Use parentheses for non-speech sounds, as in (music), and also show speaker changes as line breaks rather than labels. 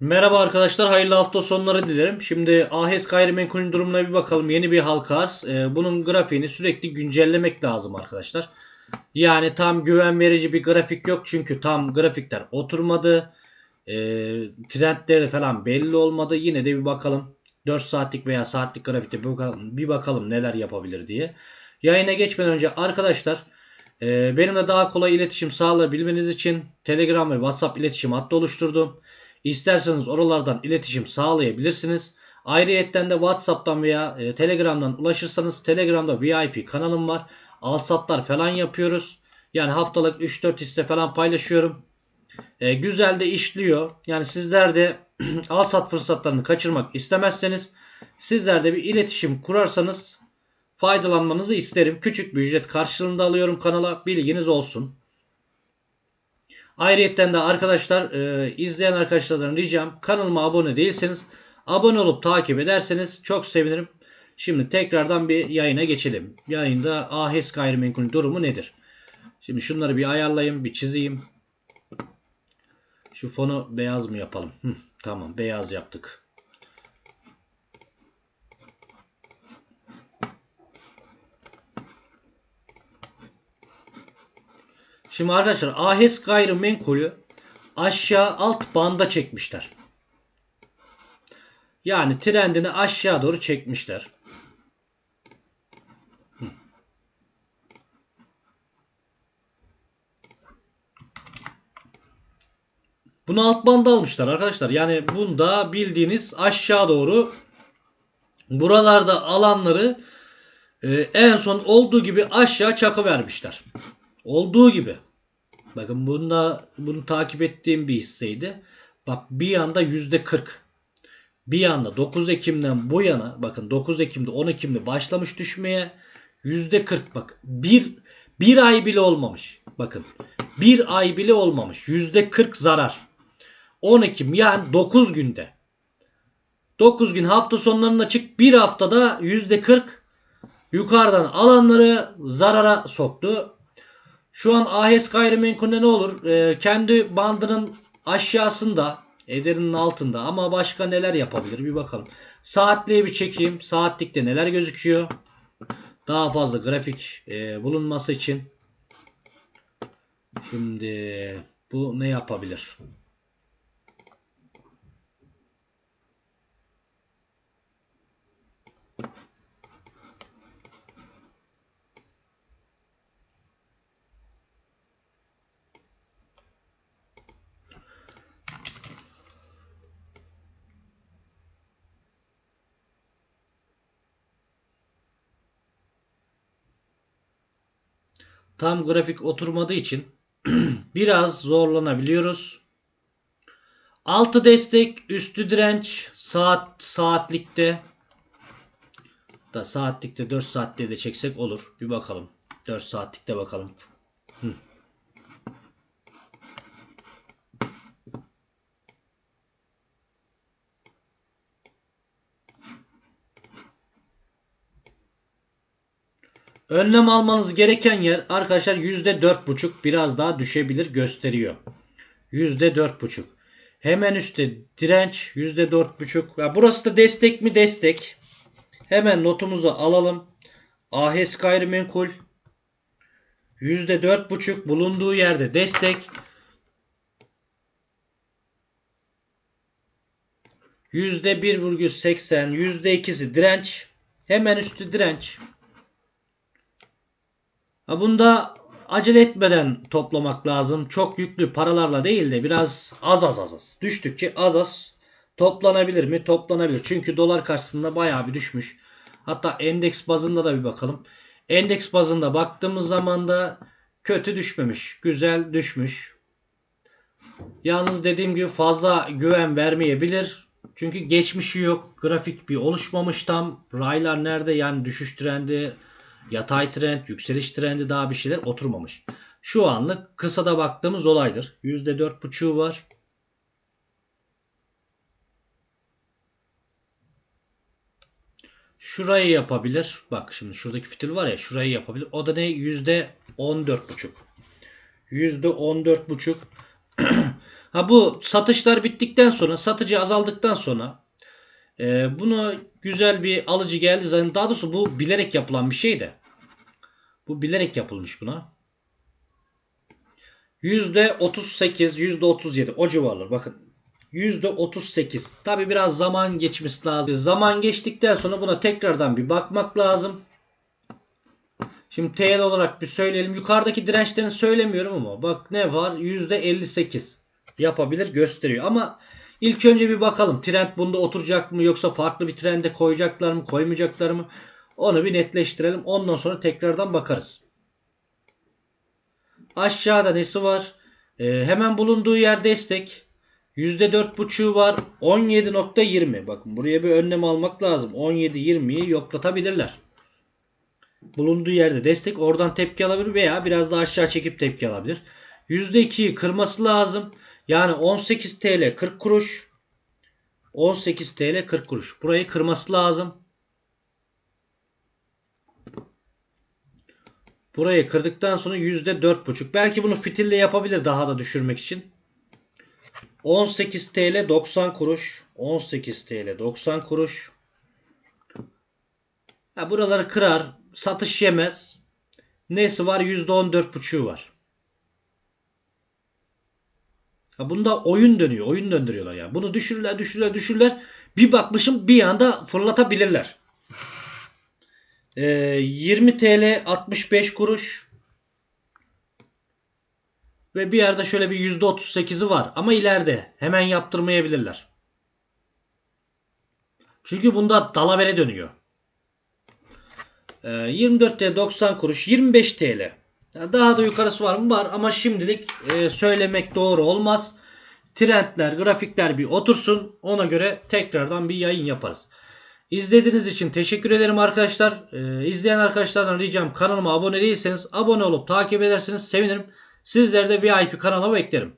Merhaba arkadaşlar, hayırlı hafta sonları dilerim. Şimdi AHES gayrimenkulün durumuna bir bakalım. Yeni bir halka arz. Ee, bunun grafiğini sürekli güncellemek lazım arkadaşlar. Yani tam güven verici bir grafik yok. Çünkü tam grafikler oturmadı. Ee, trendleri falan belli olmadı. Yine de bir bakalım. 4 saatlik veya saatlik grafikte bir bakalım, bir bakalım neler yapabilir diye. Yayına geçmeden önce arkadaşlar e, benimle daha kolay iletişim sağlayabilmeniz için Telegram ve WhatsApp iletişim hattı oluşturdum. İsterseniz oralardan iletişim sağlayabilirsiniz. Ayrıyetten de WhatsApp'tan veya e, Telegram'dan ulaşırsanız Telegram'da VIP kanalım var. Alsatlar falan yapıyoruz. Yani haftalık 3-4 hisse falan paylaşıyorum. E, güzel de işliyor. Yani sizler de (clears throat) alsat fırsatlarını kaçırmak istemezseniz sizler de bir iletişim kurarsanız faydalanmanızı isterim. Küçük bir ücret karşılığında alıyorum kanala. Bilginiz olsun. Ayrıyetten de arkadaşlar e, izleyen arkadaşlardan ricam kanalıma abone değilseniz abone olup takip ederseniz çok sevinirim. Şimdi tekrardan bir yayına geçelim. Yayında AHES gayrimenkul durumu nedir? Şimdi şunları bir ayarlayayım, bir çizeyim. Şu fonu beyaz mı yapalım? Hı, tamam beyaz yaptık. Şimdi arkadaşlar AHES gayrimenkulü aşağı alt banda çekmişler. Yani trendini aşağı doğru çekmişler. Bunu alt banda almışlar arkadaşlar. Yani bunda bildiğiniz aşağı doğru buralarda alanları e, en son olduğu gibi aşağı çakı vermişler. Olduğu gibi. Bakın bunda bunu takip ettiğim bir hisseydi. Bak bir yanda yüzde 40. Bir yanda 9 Ekim'den bu yana bakın 9 Ekim'de 10 Ekim'de başlamış düşmeye yüzde 40 bak bir bir ay bile olmamış. Bakın bir ay bile olmamış. Yüzde 40 zarar. 10 Ekim yani 9 günde. 9 gün hafta sonlarında çık bir haftada yüzde 40 yukarıdan alanları zarara soktu. Şu an AHES gayrimenkulde ne olur? Ee, kendi bandının aşağısında, ederinin altında ama başka neler yapabilir bir bakalım. Saatliğe bir çekeyim. Saatlikte neler gözüküyor? Daha fazla grafik e, bulunması için. Şimdi bu ne yapabilir? Tam grafik oturmadığı için (clears throat) biraz zorlanabiliyoruz. Altı destek, üstü direnç, saat saatlikte da saatlikte 4 saatte de çeksek olur. Bir bakalım. 4 saatlikte bakalım. Önlem almanız gereken yer arkadaşlar %4.5 biraz daha düşebilir gösteriyor. %4.5. Hemen üstte direnç %4.5. Ya burası da destek mi destek. Hemen notumuzu alalım. AHES gayrimenkul %4.5 bulunduğu yerde destek. %1,80 %2'si direnç. Hemen üstü direnç. Bunda acele etmeden toplamak lazım. Çok yüklü paralarla değil de biraz az az az az. Düştükçe az az toplanabilir mi? Toplanabilir. Çünkü dolar karşısında bayağı bir düşmüş. Hatta endeks bazında da bir bakalım. Endeks bazında baktığımız zaman da kötü düşmemiş. Güzel düşmüş. Yalnız dediğim gibi fazla güven vermeyebilir. Çünkü geçmişi yok. Grafik bir oluşmamış tam. Raylar nerede? Yani düşüş trendi, yatay trend, yükseliş trendi daha bir şeyler oturmamış. Şu anlık kısada baktığımız olaydır. %4.5'u var. Şurayı yapabilir. Bak şimdi şuradaki fitil var ya şurayı yapabilir. O da ne? %14.5. %14.5. (clears throat) Ha bu satışlar bittikten sonra satıcı azaldıktan sonra e, bunu güzel bir alıcı geldi. Daha doğrusu bu bilerek yapılan bir şey de. Bu bilerek yapılmış buna. %38, %37 o civarlar. Bakın %38. Tabi biraz zaman geçmesi lazım. Zaman geçtikten sonra buna tekrardan bir bakmak lazım. Şimdi TL olarak bir söyleyelim. Yukarıdaki dirençlerini söylemiyorum ama bak ne var? %58 yapabilir gösteriyor. Ama ilk önce bir bakalım. Trend bunda oturacak mı yoksa farklı bir trende koyacaklar mı koymayacaklar mı? Onu bir netleştirelim. Ondan sonra tekrardan bakarız. Aşağıda nesi var? Ee, hemen bulunduğu yer destek. %4.5'u var. 17.20. Bakın buraya bir önlem almak lazım. 17.20'yi yoklatabilirler. Bulunduğu yerde destek. Oradan tepki alabilir veya biraz daha aşağı çekip tepki alabilir. %2'yi kırması lazım. Yani 18 TL 40 kuruş. 18 TL 40 kuruş. Burayı kırması lazım. Burayı kırdıktan sonra %4.5. Belki bunu fitille yapabilir daha da düşürmek için. 18 TL 90 kuruş. 18 TL 90 kuruş. Ha, buraları kırar. Satış yemez. Nesi var? %14.5'u var. Ha, bunda oyun dönüyor. Oyun döndürüyorlar yani. Bunu düşürürler, düşürürler, düşürürler. Bir bakmışım bir anda fırlatabilirler. Ee, 20 TL 65 kuruş. Ve bir yerde şöyle bir %38'i var. Ama ileride hemen yaptırmayabilirler. Çünkü bunda dalavere dönüyor. Ee, 24 TL 90 kuruş 25 TL. Daha da yukarısı var mı? Var ama şimdilik e, söylemek doğru olmaz. Trendler, grafikler bir otursun. Ona göre tekrardan bir yayın yaparız. İzlediğiniz için teşekkür ederim arkadaşlar. Ee, izleyen arkadaşlardan ricam kanalıma abone değilseniz abone olup takip ederseniz sevinirim. Sizleri de VIP kanala beklerim.